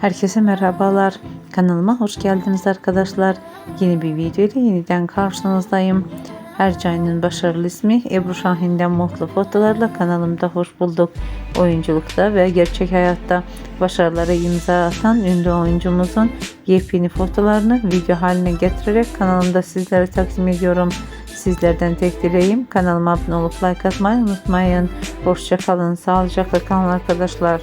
Herkese merhabalar. Kanalıma hoş geldiniz arkadaşlar. Yeni bir video ile yeniden karşınızdayım. Ercay'ın başarılı ismi Ebru Şahin'den mutlu fotolarla kanalımda hoş bulduk. Oyunculukta ve gerçek hayatta başarılara imza atan ünlü oyuncumuzun yepyeni fotolarını video haline getirerek kanalımda sizlere takdim ediyorum. Sizlerden tek dileğim kanalıma abone olup like atmayı unutmayın. Hoşçakalın, sağlıcakla kalın arkadaşlar.